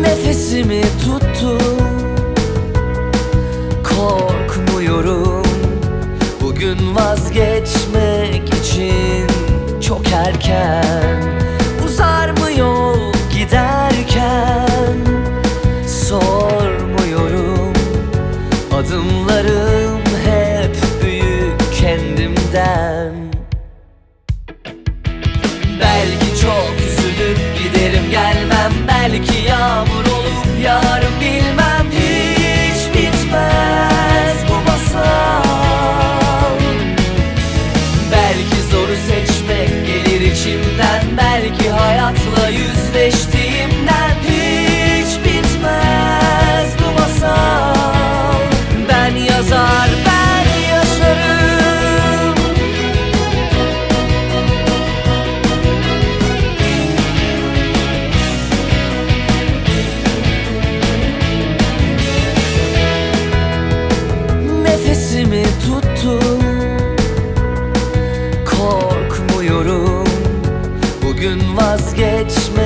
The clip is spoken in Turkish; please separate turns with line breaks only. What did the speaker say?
nefesimi tuttum Korkmuyorum. Bugün vazgeçmek için çok erken. gün vazgeçme.